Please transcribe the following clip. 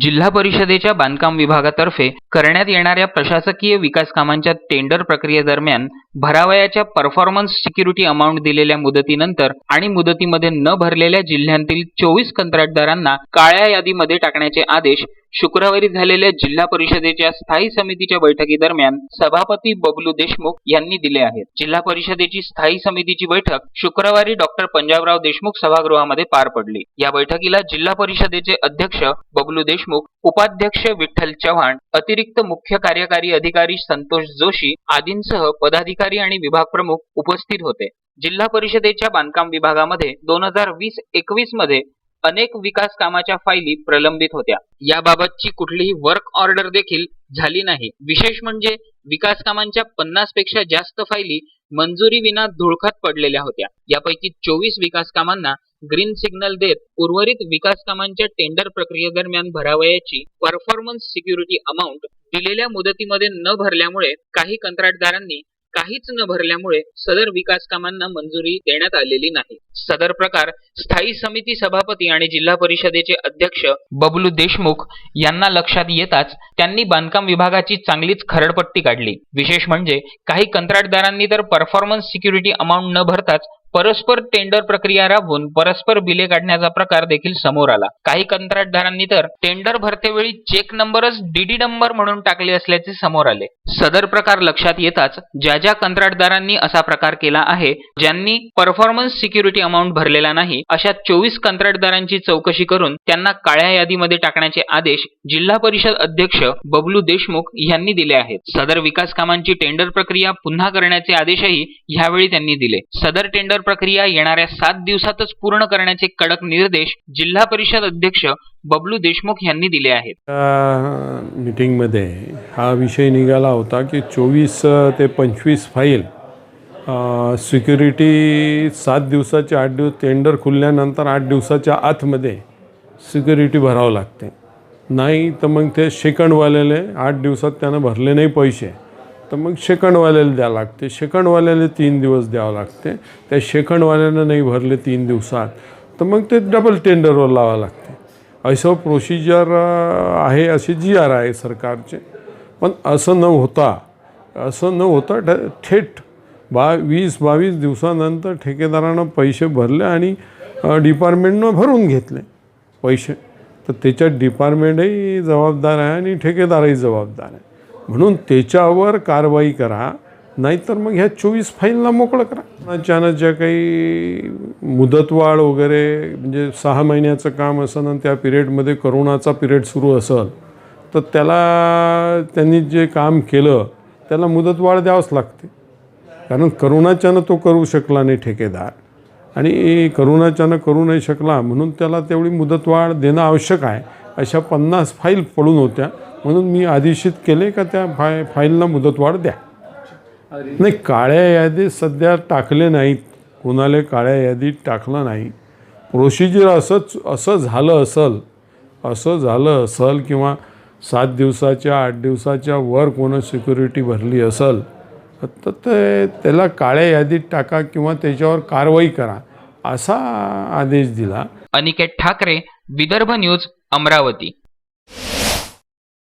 जिल्हा परिषदेच्या बांधकाम विभागातर्फे करण्यात येणाऱ्या प्रशासकीय विकास कामांच्या टेंडर प्रक्रियेदरम्यान भरावयाच्या परफॉर्मन्स सिक्युरिटी अमाऊंट दिलेल्या मुदतीनंतर आणि मुदतीमध्ये न भरलेल्या जिल्ह्यांतील चोवीस कंत्राटदारांना काळ्या यादीमध्ये टाकण्याचे आदेश शुक्रवारी झालेल्या जिल्हा परिषदेच्या स्थायी समितीच्या बैठकीदरम्यान सभापती बबलू देशमुख यांनी दिले आहेत. जिल्हा परिषदेची स्थायी समितीची बैठक शुक्रवारी डॉक्टर पंजाबराव देशमुख सभागृहामध्ये पार पडली. या बैठकीला जिल्हा परिषदेचे अध्यक्ष बबलू देशमुख उपाध्यक्ष विठ्ठल चव्हाण अतिरिक्त मुख्य कार्यकारी अधिकारी संतोष जोशी आदींसह पदाधिकारी आणि विभाग प्रमुख उपस्थित होते. जिल्हा परिषदेच्या बांधकाम विभागामध्ये दोन हजार वीस एकवीसमध्ये अनेक विकास कामाच्या फायली प्रलंबित होत्या. याबाबतची कुठलीही वर्क ऑर्डर देखील झाली नाही. विशेष म्हणजे विकास कामांच्या पन्नासपेक्षा जास्त फायली मंजुरी विना धुळखात पडलेल्या होत्या. यापैकी चोवीस विकास कामांना ग्रीन सिग्नल देत उर्वरित विकास कामांच्या टेंडर प्रक्रियेदरम्यान भरावयाची परफॉर्मन्स सिक्युरिटी अमाऊंट दिलेल्या मुदतीमध्ये न भरल्यामुळे काही कंत्राटदारांनी काहीच न भरल्यामुळे सदर विकास कामांना मंजुरी देण्यात आलेली नाही. सदर प्रकार स्थायी समिती सभापती आणि जिल्हा परिषदेचे अध्यक्ष बबलू देशमुख यांना लक्षात येताच त्यांनी बांधकाम विभागाची चांगलीच खरडपट्टी काढली. विशेष म्हणजे काही कंत्राटदारांनी तर परफॉर्मन्स सिक्युरिटी अमाऊंट न भरताच परस्पर टेंडर प्रक्रिया राबवून परस्पर बिले काढण्याचा प्रकार देखील समोर आला. काही कंत्राटदारांनी तर टेंडर भरतेवेळी चेक नंबरच डीडी नंबर म्हणून टाकले असल्याचे समोर आले. सदर प्रकार लक्षात येताच ज्या ज्या कंत्राटदारांनी असा प्रकार केला आहे ज्यांनी परफॉर्मन्स सिक्युरिटी अमाऊंट भरलेला नाही अशा चोवीस कंत्राटदारांची चौकशी करून त्यांना काळ्या यादीमध्ये टाकण्याचे आदेश जिल्हा परिषद अध्यक्ष बबलू देशमुख यांनी दिले आहेत. सदर विकास कामांची टेंडर प्रक्रिया पुन्हा करण्याचे आदेशही यावेळी त्यांनी दिले. सदर टेंडर प्रक्रिया येणाऱ्या सात दिवसातच पूर्ण करण्याचे कडक निर्देश जिल्हा परिषद अध्यक्ष बबलू देशमुख यांनी दिले आहेत. त्या मीटिंगमध्ये हा विषय निघाला होता की चोवीस ते पंचवीस फाईल सिक्युरिटी सात दिवसाचे आठ दिवस टेंडर खुलल्यानंतर आठ दिवसाच्या आतमध्ये सिक्युरिटी भरावं लागते. नाही तर मग ते सेकंडवाल्याले आठ दिवसात त्यानं भरले नाही पैसे. तर मग शेकंडवाल्याला द्यावं लागते. शेकंडवाल्याला तीन दिवस द्यावं लागते. त्या शेकंडवाल्यानं नाही भरले तीन दिवसात. तर मग ते डबल टेंडरवर लावावं लागते. असं प्रोसिजर आहे असे जी आर आहे सरकारचे. पण असं न होता असं न होता थेट बा वीस बावीस दिवसानंतर ठेकेदारानं पैसे भरले आणि डिपार्टमेंटनं भरून घेतले पैसे. तर त्याच्यात डिपार्टमेंटही जबाबदार आहे आणि ठेकेदारही जबाबदार आहे. म्हणून त्याच्यावर कारवाई करा नाहीतर मग ह्या चोवीस फाईलला मोकळं करा. अचानक ज्या काही मुदतवाढ वगैरे म्हणजे सहा महिन्याचं काम असेल आणि त्या पिरियडमध्ये करोनाचा पिरियड सुरू असेल तर त्याला त्यांनी जे काम केलं त्याला मुदतवाढ द्यावंच लागते. कारण करोनाच्यानं तो करू शकला नाही ठेकेदार. आणि करोनाच्यानं करू नाही शकला म्हणून त्याला तेवढी मुदतवाढ देणं आवश्यक आहे. अशा पन्नास फाईल पडून होत्या. म्हणून मी आदेशित केले का त्या फाय फाईलला मुदतवाढ द्या. नाही काळ्या यादीत सध्या टाकले नाहीत. कोणाला काळ्या यादीत टाकलं नाही. प्रोसिजर असंच असं झालं असल असं झालं असल किंवा सात दिवसाच्या आठ दिवसाच्या वर कोणं सिक्युरिटी भरली असल तर ते त्याला काळ्या यादीत टाका किंवा त्याच्यावर कारवाई करा असा आदेश दिला. अनिकेत ठाकरे विदर्भ न्यूज अमरावती.